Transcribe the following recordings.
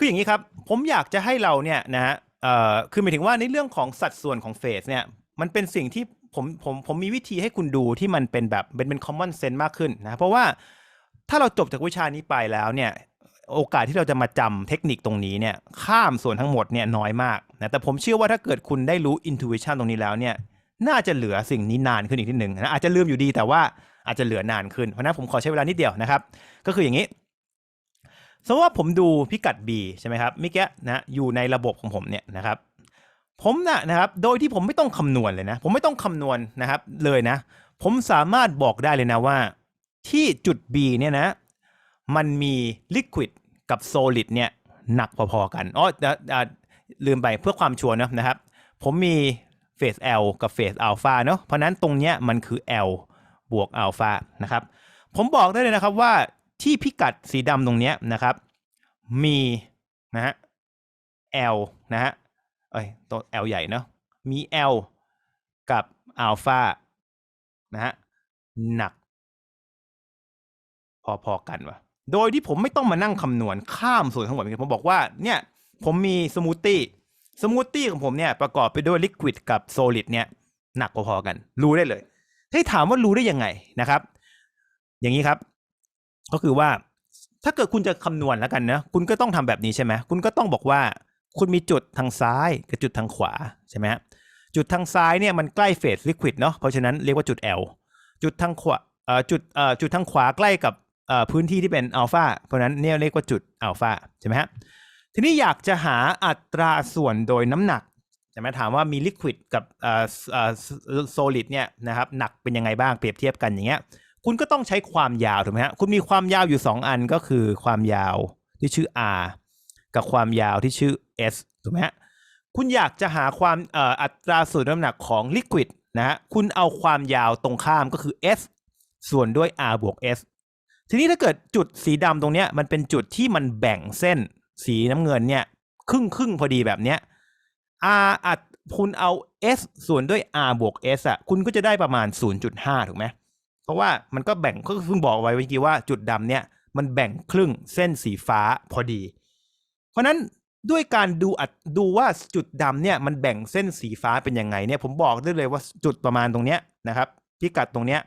คืออย่างนี้ครับ ผมอยากจะให้เราเนี่ยนะฮะเอ่อคือหมายถึงว่าในเรื่องของสัดส่วนของเฟสเนี่ย มันเป็นสิ่งที่ผมผมผมมีวิธีให้คุณดูที่มันเป็นแบบเป็นเป็น common sense มากขึ้นนะ เพราะว่าถ้าเราจบจากวิชานี้ไปแล้วเนี่ยโอกาสที่เราจะมาจำเทคนิคตรงนี้เนี่ยข้ามส่วนทั้งหมดเนี่ยน้อยมากนะแต่ผมเชื่อว่าถ้าเกิดคุณได้รู้ intuition ตรงนี้แล้วเนี่ยน่าจะเหลือสิ่งนี้นานขึ้นอีกนิดหนึ่งนะอาจจะลืมอยู่ดีแต่ว่าอาจจะเหลือนานขึ้นเพราะนั้นผมขอใช้เวลานิดเดียวนะครับ ก็คืออย่างนี้ สมมติว่าผมดูพิกัด B ใช่ไหมครับเมื่อกี้นะอยู่ในระบบของผมเนี่ยนะครับผมนะนะครับโดยที่ผมไม่ต้องคำนวณเลยนะ ผมไม่ต้องคำนวณนะครับเลยนะ ผมสามารถบอกได้เลยนะว่า ที่จุด B เนี่ยนะ มันมี liquid กับ solid เนี่ยหนักพอๆกันอ๋อเดี๋ยวอ่าลืมไปเพื่อความชัวร์นะนะครับ ผมมีเฟส L กับเฟสอัลฟาเนาะเพราะนั้นตรงเนี้ยมันคือ L บวกอัลฟานะครับ ผมบอกได้เลยนะครับว่า ที่พิกัดสีดำตรงเนี้ยนะครับ มีนะฮะ L นะฮะ เอ้ยตัว L ใหญ่เนาะ มี L กับอัลฟานะฮะ หนัก พอๆกันวะโดยที่ผมไม่ต้องมานั่งคำนวณข้ามส่วนทั้งหมดผมบอกว่าเนี่ย ผมมีสมูทตี้สมูทตี้ของผมเนี่ยประกอบไปด้วยลิควิดกับโซลิดเนี่ยหนักพอๆกัน รู้ได้เลย ให้ถามว่ารู้ได้ยังไงนะครับ อย่างนี้ครับ ก็คือว่าถ้าเกิดคุณจะคำนวณแล้วกันนะคุณก็ต้องทำแบบนี้ใช่ไหมคุณก็ต้องบอกว่าคุณมีจุดทางซ้ายกับจุดทางขวาใช่ไหมจุดทางซ้ายเนี่ยมันใกล้เฟสลิควิดเนาะเพราะฉะนั้นเรียกว่าจุด L จุดทางขวาจุดจุดทางขวาใกล้กับพื้นที่ที่เป็นอัลฟาเพราะฉะนั้นเนี่ยเรียกว่าจุดอัลฟาใช่ไหมฮะทีนี้อยากจะหาอัตราส่วนโดยน้ำหนักใช่ไหมถามว่ามีลิควิดกับโซลิดเนี่ยนะครับหนักเป็นยังไงบ้างเปรียบเทียบกันอย่างเงี้ย คุณก็ต้องใช้ความยาวถูกไหมฮะคุณมีความยาวอยู่ 2 อันก็คือความยาวที่ชื่อ r กับความยาวที่ชื่อ s ถูกไหมฮะคุณอยากจะหาความอ,อัตราส่วนน้ำหนักของลิควิดนะฮะคุณเอาความยาวตรงข้ามก็คือ s ส่วนด้วย r บวก s ทีนี้ถ้าเกิดจุดสีดำตรงเนี้ยมันเป็นจุดที่มันแบ่งเส้นสีน้ำเงินเนี่ยครึ่งครึ่งพอดีแบบเนี้ย r อัดคุณเอา s ส่วนด้วย r บวก s อะคุณก็จะได้ประมาณ 0.5 ถูกไหม เพราะว่ามันก็แบ่งก็เพิ่งบอกไว้เมื่อกี้ว่าจุดดำเนี่ยมันแบ่งครึ่งเส้นสีฟ้าพอดี เพราะนั้นด้วยการดูอัดดูว่าจุดดำเนี่ยมันแบ่งเส้นสีฟ้าเป็นยังไงเนี่ยผมบอกได้เลยว่าจุดประมาณตรงเนี้ยนะครับพิกัดตรงเนี้ย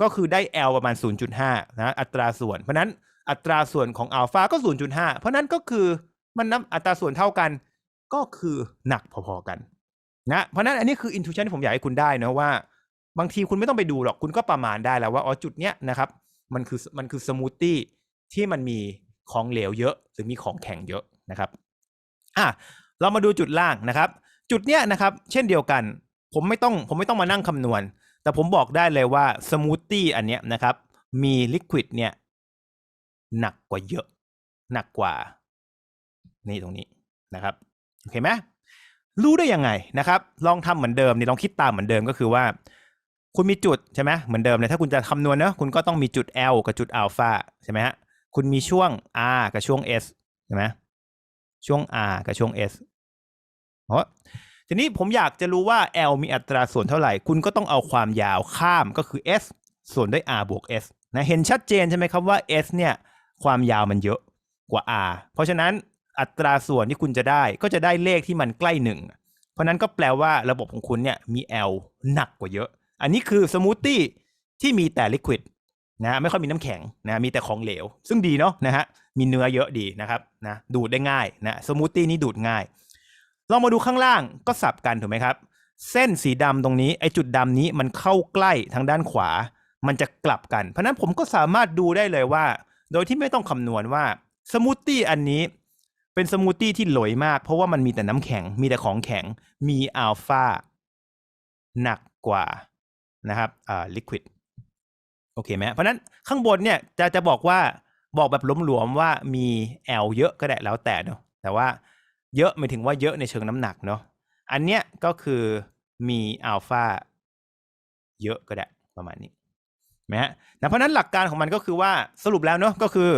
ก็คือได้ L ประมาณ 0.5 นะอัตราส่วน เพราะนั้นอัตราส่วนของอัลฟาก็ 0.5 เพราะนั้นก็คือมันนับอัตราส่วนเท่ากันก็คือหนักพอๆกันนะเพราะนั้นอันนี้คืออินทูชันที่ผมอยากให้คุณได้นะว่า บางทีคุณไม่ต้องไปดูหรอกคุณก็ประมาณได้แล้วว่าอ๋อจุดเนี้ยนะครับมันคือมันคือสมูทตี้ที่มันมีของเหลวเยอะ หรือมีของแข็งเยอะนะครับอะเรามาดูจุดล่างนะครับ จุดเนี้ยนะครับ เช่นเดียวกัน ผมไม่ต้องผมไม่ต้องมานั่งคำนวณ แต่ผมบอกได้เลยว่าสมูทตี้อันเนี้ยนะครับ มีลิควิดเนี่ยหนักกว่าเยอะ หนักกว่า นี่ตรงนี้นะครับโอเคไหมรู้ได้ยังไงนะครับ ลองทำเหมือนเดิมนี่ลองคิดตามเหมือนเดิมก็คือว่า คุณมีจุดใช่ไหมเหมือนเดิมเลยถ้าคุณจะคำนวณเนะคุณก็ต้องมีจุด L กับจุดอัลฟาใช่ไหมฮะคุณมีช่วง R กับช่วง S ใช่ไหมช่วง R กับช่วง S เพราะทีนี้ผมอยากจะรู้ว่า L มีอัตราส่วนเท่าไหร่ คุณก็ต้องเอาความยาวข้ามก็คือ S ส่วนด้วย R บวก S นะเห็นชัดเจนใช่ไหมครับว่า S เนี่ยความยาวมันเยอะกว่า R เพราะฉะนั้นอัตราส่วนที่คุณจะได้ก็จะได้เลขที่มันใกล้หนึ่งเพราะนั้นก็แปลว่าระบบของคุณเนี่ยมี L หนักกว่าเยอะ อันนี้คือสมูทตี้ที่มีแต่ลิควิดนะไม่ค่อยมีน้ำแข็งนะมีแต่ของเหลว ซึ่งดีเนาะนะฮะมีเนื้อเยอะดีนะครับนะดูดได้ง่ายนะสมูทตี้นี้ดูดง่ายลองมาดูข้างล่างก็สับกันถูกไหมครับ เส้นสีดำตรงนี้ไอจุดดำนี้มันเข้าใกล้ทางด้านขวา มันจะกลับกัน เพราะนั้นผมก็สามารถดูได้เลยว่า โดยที่ไม่ต้องคำนวณว่าสมูทตี้อันนี้เป็นสมูทตี้ที่หลอยมาก เพราะว่ามันมีแต่น้ำแข็งมีแต่ของแข็งมีอัลฟาหนักกว่า นะครับอ่าลิควิดโอเคไหมเพราะนั้นข้างบนเนี่ยจะจะบอกว่าบอกแบบหลวมๆว่ามี L เยอะก็ได้แล้วแต่เนาะแต่ว่าเยอะหมายถึงว่าเยอะในเชิงน้ำหนักเนาะอันเนี้ยก็คือมีอัลฟาเยอะก็ได้ประมาณนี้ไหมฮะนะเพราะนั้นหลักการของมันก็คือว่าสรุปแล้วเนาะก็คือ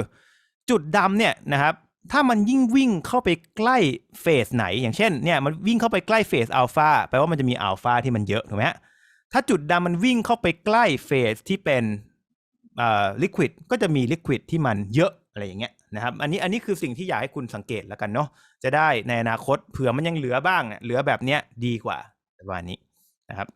จุดดำเนี่ยนะครับถ้ามันยิ่งวิ่งเข้าไปใกล้เฟสไหน อย่างเช่นเนี่ยมันวิ่งเข้าไปใกล้เฟสอัลฟาแปลว่ามันจะมีอัลฟาที่มันเยอะถูกไหมฮะ ถ้าจุดดำมันวิ่งเข้าไปใกล้เฟสที่เป็นลิควิดก็จะมีลิควิดที่มันเยอะอะไรอย่างเงี้ยนะครับอันนี้อันนี้คือสิ่งที่อยากให้คุณสังเกตแล้วกันเนาะจะได้ในอนาคตเผื่อมันยังเหลือบ้างเนี่ยเหลือแบบเนี้ยดีกว่าประมาณนี้นะครับ